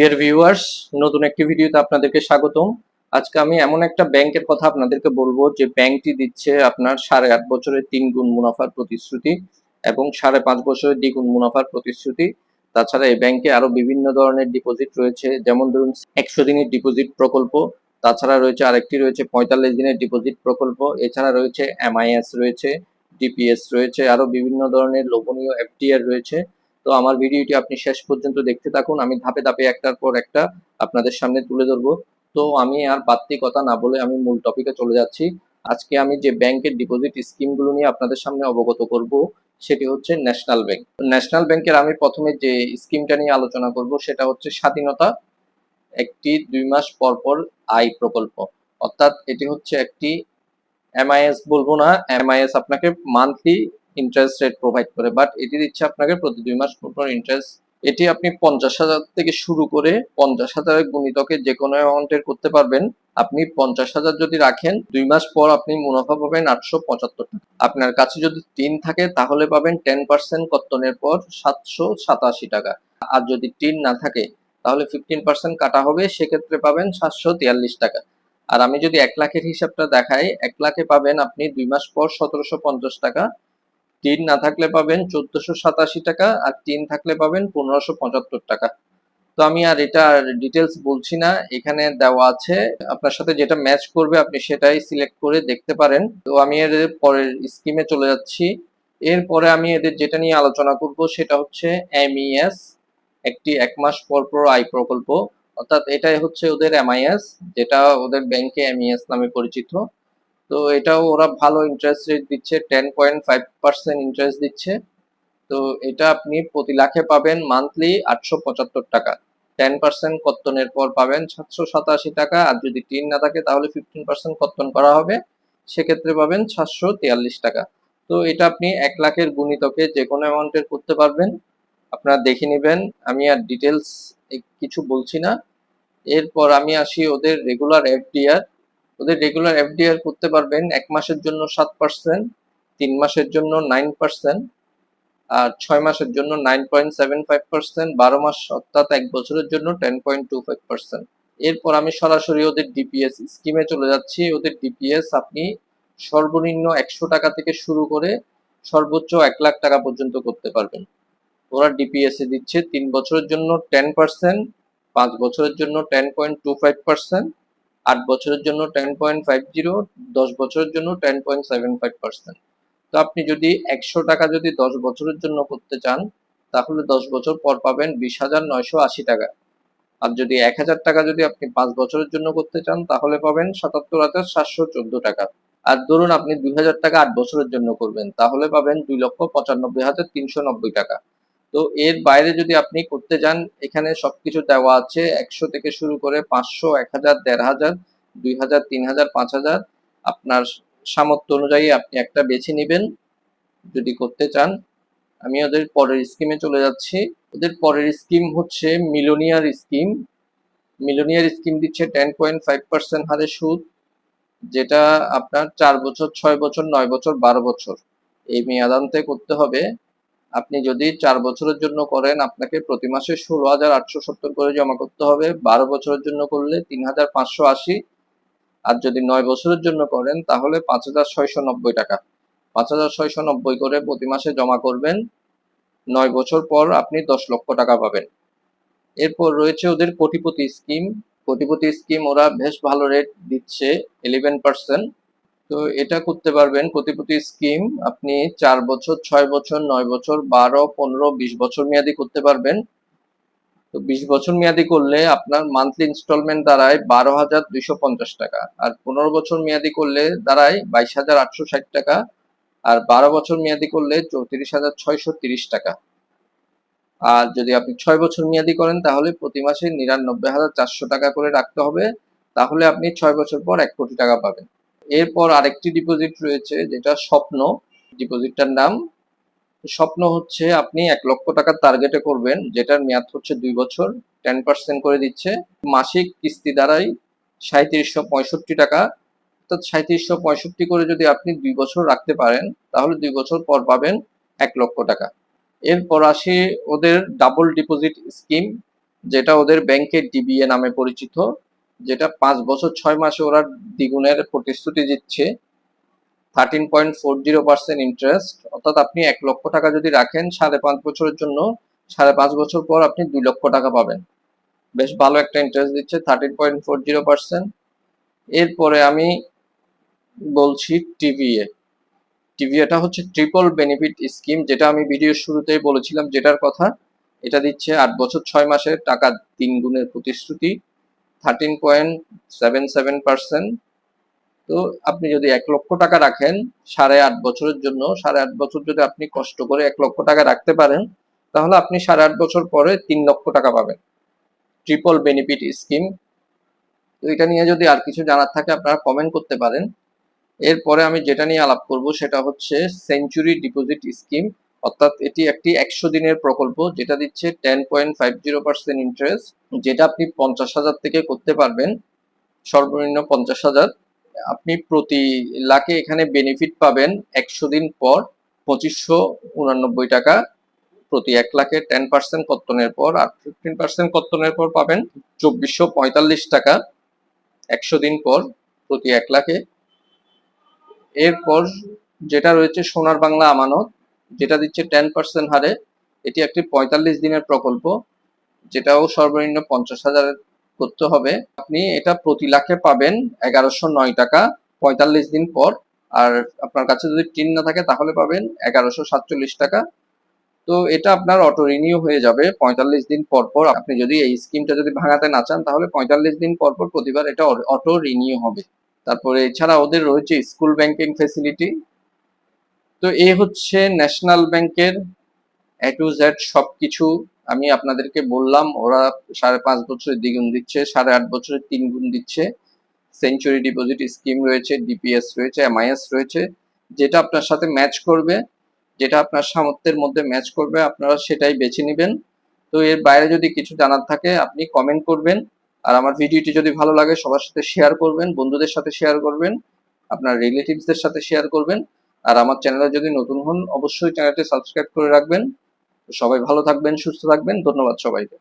Dear viewers নতুন একটি ভিডিওতে আপনাদেরকে স্বাগতম। আজকে আমি এমন একটা ব্যাংকের কথা আপনাদেরকে বলব, যে ব্যাংকটি দিচ্ছে আপনার সাড়ে আট বছরের তিন গুণ মুনাফার প্রতিশ্রুতি এবং সাড়ে পাঁচ বছরের দ্বিগুণ মুনাফার প্রতিশ্রুতি। তাছাড়া এই ব্যাংকে আরও বিভিন্ন ধরনের ডিপোজিট রয়েছে, যেমন ধরুন একশো দিনের ডিপোজিট প্রকল্প, তাছাড়া রয়েছে আরেকটি রয়েছে পঁয়তাল্লিশ দিনের ডিপোজিট প্রকল্প, এছাড়া রয়েছে এমআইএস রয়েছে ডিপিএস রয়েছে, আরও বিভিন্ন ধরনের লোভনীয় এফডিআর রয়েছে। তো আমার ভিডিওটি আপনি শেষ পর্যন্ত দেখতে থাকুন। আমি ধাপে ধাপে একটার পর একটা আপনাদের সামনে তুলে ধরবো। তো আমি আর বাড়তি কথা না বলে আমি মূল টপিকে চলে যাচ্ছি। আজকে আমি যে ব্যাংকের ডিপোজিট স্কিমগুলো নিয়ে আপনাদের সামনে অবগত করব, সেটি হচ্ছে ন্যাশনাল ব্যাংক ন্যাশনাল ব্যাংকের আমি প্রথমে যে স্কিমটা নিয়ে আলোচনা করব, সেটা হচ্ছে স্বাধীনতা, একটি দুই মাস পর পর আয় প্রকল্প। অর্থাৎ এটি হচ্ছে একটি এমআইএস বলব না এমআইএস আপনাকে মান্থলি ইন্টারেস্ট রেট প্রোভাইড করে বাট এটি দিচ্ছে আপনাকে প্রতি দুই মাস পর ইন্টারেস্ট এটি আপনি পঞ্চাশ হাজার থেকে শুরু করে পঞ্চাশ হাজারের গুণিতকে যে কোনো অ্যামাউন্টের করতে পারবেন। আপনি পঞ্চাশ হাজার যদি রাখেন, দুই মাস পর আপনি মুনাফা পাবেন আটশো পঁচাত্তর টাকা। আপনার কাছে যদি টিন থাকে, তাহলে পাবেন টেন পার্সেন্ট কর্তনের পর সাতশো সাতাশি টাকা। আর যদি টিন না থাকে, তাহলে ফিফটিন পার্সেন্ট কাটা হবে, সেক্ষেত্রে পাবেন সাতশো তিয়াল্লিশ টাকা। আর আমি যদি এক লাখের হিসাবটা দেখাই, এক লাখে পাবেন আপনি দুই মাস পর সতেরোশো পঞ্চাশ টাকা। টিন না থাকলে পাবেন চোদ্দশো সাতাশি টাকা আর টিন থাকলে পাবেন পনেরোশো পঁচাত্তর টাকা। তো আমি আর এটা ডিটেলস বলছি না, এখানে দেওয়া আছে। আপনার সাথে যেটা ম্যাচ করবে আপনি সেটাই সিলেক্ট করে দেখতে পারেন। তো আমি এর পরের স্কিমে চলে যাচ্ছি। এরপরে আমি এদের যেটা নিয়ে আলোচনা করব সেটা হচ্ছে এমইএস একটি এক মাস পর পর আয় প্রকল্প। অর্থাৎ এটাই হচ্ছে ওদের এমআইএস যেটা ওদের ব্যাংকে এমইএস নামে পরিচিত। তো এটাও ওরা ভালো ইন্টারেস্ট রেট দিচ্ছে ten point five percent interest দিচ্ছে। তো এটা আপনি প্রতি লাখে পাবেন মান্থলি আটশো পঁচাত্তর টাকা। টেন পার্সেন্ট কর্তনের পর পাবেন সাতশো সাতাশি টাকা। আর যদি টিন না থাকে, তাহলে ফিফটিন পার্সেন্ট কর্তন করা হবে। সেক্ষেত্রে পাবেন সাতশো তিয়াল্লিশ টাকা। তো এটা আপনি এক লাখের গুণিতকে যে কোনো অ্যামাউন্টের করতে পারবেন। আপনারা দেখে নেবেন। আমি আর ডিটেলস কিছু বলছি না। এরপর আমি আসি ওদের রেগুলার এফডিআর ওদের রেগুলার এফডিআর করতে পারবেন এক মাসের জন্য সাত পার্সেন্ট তিন মাসের জন্য নাইন পার্সেন্ট আর ছয় মাসের জন্য nine point seven five percent বারো মাস অর্থাৎ এক বছরের জন্য ten point two five percent এরপর আমি সরাসরি ওদের ডিপিএস স্কিমে চলে যাচ্ছি। ওদের ডিপিএস আপনি সর্বনিম্ন একশো টাকা থেকে শুরু করে সর্বোচ্চ এক লাখ টাকা পর্যন্ত করতে পারবেন। ওরা ডিপিএস এ দিচ্ছে তিন বছরের জন্য টেন পার্সেন্ট পাঁচ বছরের জন্য ten point two five percent আট বছরের জন্য টেন পয়েন্ট ফাইভ জিরো দশ বছরের জন্য ten point seven five percent তো আপনি যদি একশো টাকা যদি দশ বছরের জন্য করতে চান, তাহলে দশ বছর পর পাবেন বিশ হাজার নয়শো আশি টাকা। আর যদি এক হাজার টাকা যদি আপনি পাঁচ বছরের জন্য করতে চান, তাহলে পাবেন সাতাত্তর হাজার সাতশো চোদ্দ টাকা। আর ধরুন আপনি দুই হাজার টাকা আট বছরের জন্য করবেন, তাহলে পাবেন দুই লক্ষ পঁচানব্বই হাজার তিনশো নব্বই টাকা। তো এর বাইরে যদি আপনি করতে যান, এখানে সবকিছু দেওয়া আছে। একশো থেকে শুরু করে পাঁচশো এক হাজার দেড় হাজার দুই হাজার তিন হাজার পাঁচ হাজার আপনার সামর্থ্য অনুযায়ী আপনি একটা বেছে নেবেন যদি করতে চান। আমি ওদের পরের স্কিমে চলে যাচ্ছি। ওদের পরের স্কিম হচ্ছে মিলোনিয়ার স্কিম মিলোনিয়ার স্কিম দিচ্ছে টেন পয়েন্ট ফাইভ পার্সেন্ট হারে সুদ, যেটা আপনার চার বছর, ছয় বছর, নয় বছর, বারো বছর। এই মেয়াদান্তে করতে হবে। আপনি যদি চার বছরের জন্য করেন, আপনাকে প্রতি মাসে ষোলো হাজার আটশো সত্তর করে জমা করতে হবে। বারো বছরের জন্য করলে তিন হাজার পাঁচশো আশি। আর যদি নয় বছরের জন্য করেন, তাহলে পাঁচ হাজার ছয়শো নব্বই টাকা। পাঁচ হাজার ছয়শো নব্বই করে প্রতি মাসে জমা করবেন। নয় বছর পর আপনি দশ লক্ষ টাকা পাবেন। এরপর রয়েছে ওদের কোটিপতি স্কিম। কোটিপতি স্কিম ওরা বেশ ভালো রেট দিচ্ছে ইলেভেন পার্সেন্ট তো এটা করতে পারবেন কোটিপতি স্কিম, আপনি চার বছর, ছয় বছর, নয় বছর, বারো, পনেরো, বিশ বছর মেয়াদি করতে পারবেন। তো বিশ বছর মেয়াদি করলে আপনার মান্থলি ইনস্টলমেন্ট দাঁড়ায় বারো হাজার দুইশো পঞ্চাশ টাকা, আর পনেরো বছর মেয়াদি করলে দাঁড়ায় বাইশ হাজার আটশো ষাট টাকা, আর বারো বছর মেয়াদি করলে চৌত্রিশ হাজার ছয়শো তিরিশ টাকা। আর যদি আপনি ছয় বছর মেয়াদি করেন, তাহলে প্রতি মাসে নিরানব্বই হাজার চারশো টাকা করে রাখতে হবে, তাহলে আপনি ছয় বছর পর এক কোটি টাকা পাবেন। এরপর আরেকটি ডিপোজিট রয়েছে, যেটা স্বপ্ন। ডিপোজিটটার নাম। স্বপ্ন হচ্ছে আপনি এক লক্ষ টাকার টার্গেটে করবেন, যেটার মেয়াদ হচ্ছে দুই বছর টেন পার্সেন্ট করে দিচ্ছে। মাসিক কিস্তি দ্বারাই সাঁত্রিশশো পঁয়ষট্টি টাকা। অর্থাৎ সাঁত্রিশশো পঁয়ষট্টি করে যদি আপনি দুই বছর রাখতে পারেন, তাহলে দুই বছর পর পাবেন এক লক্ষ টাকা। এরপর আসি ওদের ডাবল ডিপোজিট স্কিম যেটা ওদের ব্যাংকের ডিবিএ নামে পরিচিত। যেটা পাঁচ বছর ছয় মাসে ওরা দ্বিগুণের প্রতিশ্রুতি দিচ্ছে thirteen point four zero percent interest অর্থাৎ আপনি এক লক্ষ টাকা যদি রাখেন, সাড়ে পাঁচ বছরের জন্য, সাড়ে পাঁচ বছর পর আপনি দুই লক্ষ টাকা পাবেন। বেশ ভালো একটা ইন্টারেস্ট দিচ্ছে thirteen point four zero percent এরপরে আমি বলছি টিভিএ। টিভিএটা হচ্ছে ট্রিপল বেনিফিট স্কিম যেটা আমি ভিডিওর শুরুতেই বলেছিলাম, যেটার কথা এটা দিচ্ছে আট বছর ছয় মাসের টাকা, তিন গুণের প্রতিশ্রুতি। Thirteen point seven seven percent তো আপনি যদি এক লক্ষ টাকা রাখেন, সাড়ে আট বছরের জন্য, সাড়ে আট বছর যদি আপনি কষ্ট করে এক লক্ষ টাকা রাখতে পারেন, তাহলে আপনি সাড়ে আট বছর পরে তিন লক্ষ টাকা পাবেন। ট্রিপল বেনিফিট স্কিম তো এটা নিয়ে যদি আর কিছু জানার থাকে, আপনারা কমেন্ট করতে পারেন। এরপরে আমি যেটা নিয়ে আলাপ করব, সেটা হচ্ছে সেঞ্চুরি ডিপোজিট স্কিম অর্থাৎ এটি একটি একশো দিনের প্রকল্প, যেটা দিচ্ছে ten point five zero percent interest যেটা আপনি পঞ্চাশ হাজার থেকে করতে পারবেন, সর্বনিম্ন পঞ্চাশ হাজার। আপনি প্রতি লাখে এখানে বেনিফিট পাবেন একশো দিন পর পঁচিশশো উনানব্বই টাকা। প্রতি এক লাখে টেন পার্সেন্ট কর্তনের পর আর ফিফটিন পার্সেন্ট কর্তনের পর পাবেন চব্বিশশো পঁয়তাল্লিশ টাকা একশো দিন পর প্রতি এক লাখে। এরপর যেটা রয়েছে সোনার বাংলা আমানত যেটা দিচ্ছে টেন পার্সেন্ট হারে, এটি একটি পঁয়তাল্লিশ দিনের প্রকল্প, যেটাও সর্বনিম্ন পঞ্চাশ হাজার করতে হবে। আপনি এটা প্রতি লাখে পাবেন এগারোশো নয় টাকা পঁয়তাল্লিশ দিন পর, আর আপনার কাছে যদি টিন না থাকে তাহলে পাবেন এগারোশো সাতচল্লিশ টাকা। তো এটা আপনার অটো রিনিউ হয়ে যাবে পঁয়তাল্লিশ দিন পর পর। আপনি যদি এই স্কিমটা যদি ভাঙাতে না চান, তাহলে পঁয়তাল্লিশ দিন পর পর প্রতিবার এটা অটো রিনিউ হবে। তারপরে এছাড়া ওদের রয়েছে স্কুল ব্যাংকিং ফেসিলিটি তো এ হচ্ছে ন্যাশনাল ব্যাংকের এ টু জেড সবকিছু আমি আপনাদেরকে বললাম। ওরা সাড়ে পাঁচ বছরের দ্বিগুণ দিচ্ছে, সাড়ে আট বছরের তিন গুণ দিচ্ছে। সেঞ্চুরি ডিপোজিট স্কিম রয়েছে ডিপিএস রয়েছে এমআইএস রয়েছে। যেটা আপনার সাথে ম্যাচ করবে, যেটা আপনার সামর্থ্যের মধ্যে ম্যাচ করবে, আপনারা সেটাই বেছে নেবেন। তো এর বাইরে যদি কিছু জানার থাকে, আপনি কমেন্ট করবেন। আর আমার ভিডিওটি যদি ভালো লাগে, সবার সাথে শেয়ার করবেন, বন্ধুদের সাথে শেয়ার করবেন, আপনার রিলেটিভসদের সাথে শেয়ার করবেন। আর আমার চ্যানেলে যদি নতুন হন, অবশ্যই চ্যানেলটি সাবস্ক্রাইব করে রাখবেন। সবাই ভালো থাকবেন, সুস্থ থাকবেন। ধন্যবাদ সবাইকে।